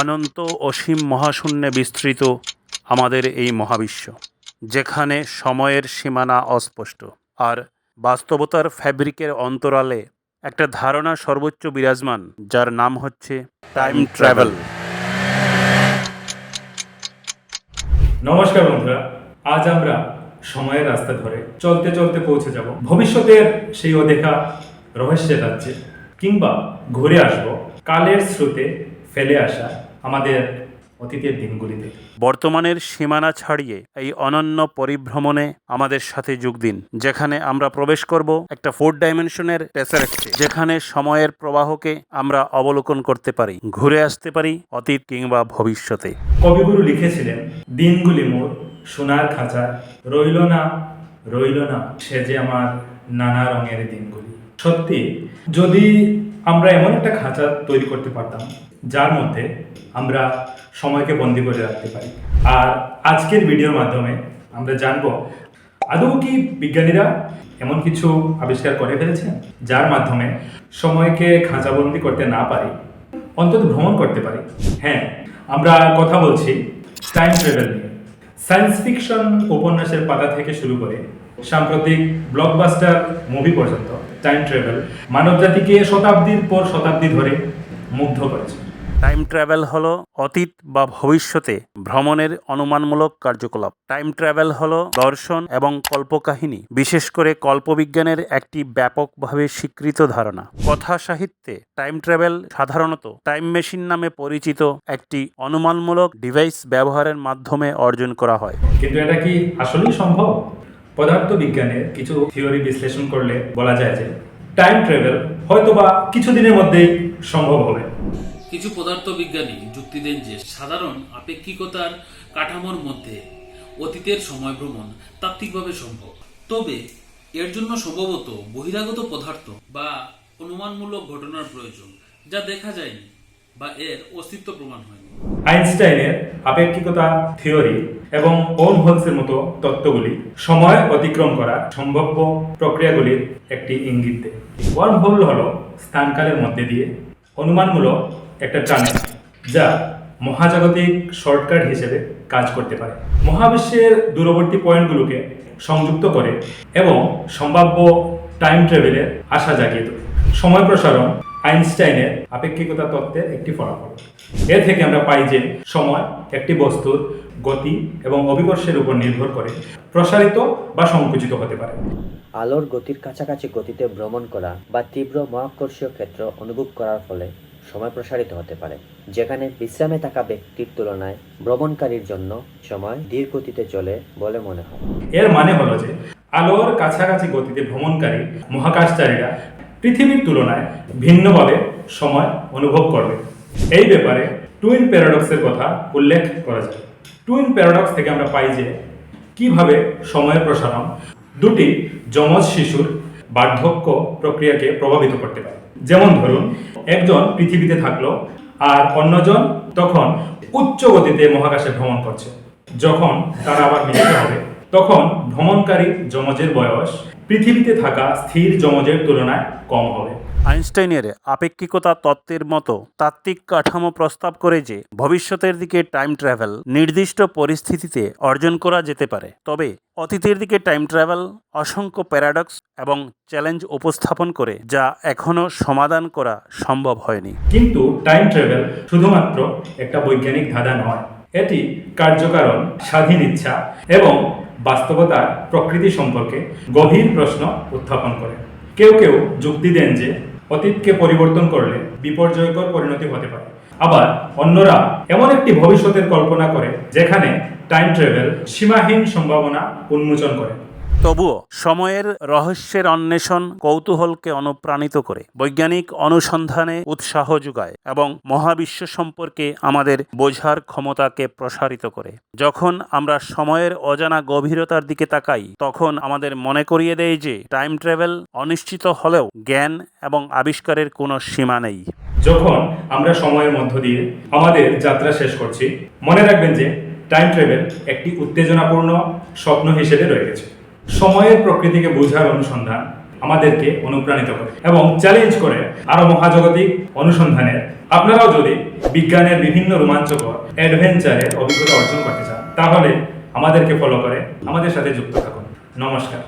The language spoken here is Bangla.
অনন্ত অসীম মহাশূন্যে বিস্তৃত আমাদের এই মহাবিশ্ব, যেখানে সময়ের সীমানা অস্পষ্ট। আর বাস্তবতার ফ্যাব্রিকের অন্তরালে একটা ধারণা সর্বোচ্চ বিরাজমান, যার নাম হচ্ছে টাইম ট্রাভেল। নমস্কার বন্ধুরা, আজ আমরা সময়ের রাস্তা ধরে চলতে চলতে পৌঁছে যাব। ভবিষ্যতের সেই অদেখা রহস্যের রাজ্যে, কিংবা ঘুরে আসব কালের স্রোতে ফেলে আসা আমাদের অতীতের দিনগুলিতে বর্তমানের সীমানা ছাড়িয়ে এই অনন্য পরিভ্রমণে আমাদের সাথে যোগ দিন যেখানে আমরা প্রবেশ করব একটা ফোর ডাইমেনশনের টেসারেক্টে যেখানে সময়ের প্রবাহকে আমরা অবলোকন করতে পারি ঘুরে আসতে পারি অতীত কিংবা ভবিষ্যতে। কবিগুরু লিখেছিলেন দিনগুলি মোর সোনার খাঁচা রইল না রইল না সে যে আমার নানা রঙের দিনগুলি। সত্যি, যদি আমরা এমন একটা খাঁচা তৈরি করতে পারতাম, যার মধ্যে আমরা সময়কে বন্দি করে রাখতে পারি। আর আজকের ভিডিওর মাধ্যমে আমরা জানব, আদৌ কি বিজ্ঞানীরা এমন কিছু আবিষ্কার করে ফেলেছেন যার মাধ্যমে সময়কে খাঁচাবন্দি করতে না পারি, অন্তত ভ্রমণ করতে পারি? হ্যাঁ আমরা কথা বলছি টাইম ট্রাভেল নিয়ে। সায়েন্স ফিকশন উপন্যাসের পাতা থেকে শুরু করে সাম্প্রতিক ব্লকবাস্টার মুভি পর্যন্ত টাইম ট্রাভেল মানবজাতিকে শতাব্দীর পর শতাব্দী ধরে মুগ্ধ করেছে। টাইম ট্রাভেল হলো অতীত বা ভবিষ্যতে ভ্রমণের অনুমানমূলক কার্যকলাপ। টাইম ট্রাভেল হলো দর্শন এবং কল্পকাহিনী বিশেষ করে কল্পবিজ্ঞানের একটি ব্যাপকভাবে স্বীকৃত ধারণা। কথা সাহিত্যে টাইম ট্রাভেল সাধারণত টাইম মেশিন নামে পরিচিত একটি অনুমানমূলক ডিভাইস ব্যবহারের মাধ্যমে অর্জন করা হয়। কিন্তু এটা কি আসলেই সম্ভব? পদার্থ বিজ্ঞানের কিছু থিওরি বিশ্লেষণ করলে বলা যায় যে টাইম ট্রাভেল হয়তোবা কিছুদিনের মধ্যেই সম্ভব হবে। কিছু পদার্থবিজ্ঞানী যুক্তি দেন যে সাধারণ আপেক্ষিকতার কাঠামোর মধ্যে অতীতের সময় ভ্রমণ তাত্ত্বিকভাবে সম্ভব। তবে এর জন্য সম্ভবত বহিরাগত পদার্থ বা অনুমানমূলক ঘটনার প্রয়োজন, যা দেখা যায়নি। বা এর অস্তিত্ব প্রমাণ হয়নি। আইনস্টাইনের আপেক্ষিকতা থিওরি এবং ওম হোলসের মতো তত্ত্বগুলি সময় অতিক্রম করা সম্ভাব্য প্রক্রিয়াগুলির একটি ইঙ্গিত দেয়। ওয়ার্ম হোল হল স্থানকালের মধ্যে দিয়ে অনুমানমূলক একটা টানেল যা মহাজাগতিক শর্টকাট হিসেবে কাজ করতে পারে। মহাবিশ্বের দূরবর্তী পয়েন্টগুলোকে সংযুক্ত করে এবং সম্ভাব্য টাইম ট্রাভেলের আশা জাগিয়ে তোলে। সময় প্রসারণ আইনস্টাইনের আপেক্ষিকতা তত্ত্বের একটি ফলাফল। এর থেকে আমরা পাই যে সময় একটি বস্তুর গতি এবং অভিকর্ষের উপর নির্ভর করে প্রসারিত বা সংকুচিত হতে পারে। আলোর গতির কাছাকাছি গতিতে ভ্রমণ করা বা তীব্র মহাকর্ষীয় ক্ষেত্র অনুভব করার ফলে সময় প্রসারিত হতে পারে যেখানে বিশ্রামে থাকা ব্যক্তির তুলনায় ভ্রমণকারীর জন্য সময় ধীর গতিতে চলে বলে মনে হয়। এর মানে হলো যে আলোর কাছাকাছি গতিতে ভ্রমণকারী মহাকাশচারীরা পৃথিবীর তুলনায় ভিন্নভাবে সময় অনুভব করবে। এই ব্যাপারে টুইন প্যারাডক্সের কথা উল্লেখ করা যায়। টুইন প্যারাডক্স থেকে আমরা পাই যে, কীভাবে সময়ের প্রসারণ দুটি যমজ শিশুর বার্ধক্য প্রক্রিয়াকে প্রভাবিত করতে পারে। যেমন ধরুন, একজন পৃথিবীতে থাকল আর অন্যজন তখন উচ্চ গতিতে মহাকাশে ভ্রমণ করছে, যখন তারা আবার মিলিত হবে। তখন ভ্রমণকারী যমজের বয়স পৃথিবীতে থাকা স্থির যমজের তুলনায় কম হবে। আইনস্টাইনের আপেক্ষিকতা তত্ত্বের মতো তাত্ত্বিক কাঠামো প্রস্তাব করে যে ভবিষ্যতের দিকে টাইম ট্রাভেল নির্দিষ্ট পরিস্থিতিতে অর্জন করা যেতে পারে তবে অতীতের দিকে টাইম ট্রাভেল অসংখ্য প্যারাডক্স এবং চ্যালেঞ্জ উপস্থাপন করে যা এখনও সমাধান করা সম্ভব হয়নি। কিন্তু টাইম ট্রাভেল শুধুমাত্র একটা বৈজ্ঞানিক ধাঁধা নয় এটি কার্যকারণ, স্বাধীন ইচ্ছা এবং বাস্তবতার প্রকৃতি সম্পর্কে গভীর প্রশ্ন উত্থাপন করে। কেউ কেউ যুক্তি দেন যে, অতীতকে পরিবর্তন করলে বিপর্যয়কর পরিণতি হতে পারে। আবার অন্যরা এমন একটি ভবিষ্যতের কল্পনা করে, যেখানে টাইম ট্রাভেল সীমাহীন সম্ভাবনা উন্মোচন করে। তবুও সময়ের রহস্যের অন্বেষণ কৌতূহলকে অনুপ্রাণিত করে, বৈজ্ঞানিক অনুসন্ধানে উৎসাহ যোগায় এবং মহাবিশ্ব সম্পর্কে আমাদের বোঝার ক্ষমতাকে প্রসারিত করে। যখন আমরা সময়ের অজানা গভীরতার দিকে তাকাই, তখন আমাদের মনে করিয়ে দেয় যে টাইম ট্রাভেল অনিশ্চিত হলেও জ্ঞান এবং আবিষ্কারের কোনো সীমা নেই। যখন আমরা সময়ের মধ্য দিয়ে আমাদের যাত্রা শেষ করছি, মনে রাখবেন যে টাইম ট্রাভেল একটি উত্তেজনাপূর্ণ স্বপ্ন হিসেবে রয়ে গেছে। সময়ের প্রকৃতিকে বোঝার অনুসন্ধান আমাদেরকে অনুপ্রাণিত করে এবং চ্যালেঞ্জ করে আরও মহাজাগতিক অনুসন্ধানের। আপনারাও যদি বিজ্ঞানের বিভিন্ন রোমাঞ্চকর অ্যাডভেঞ্চারের অভিজ্ঞতা অর্জন করতে চান, তাহলে আমাদেরকে ফলো করে, আমাদের সাথে যুক্ত থাকুন। নমস্কার।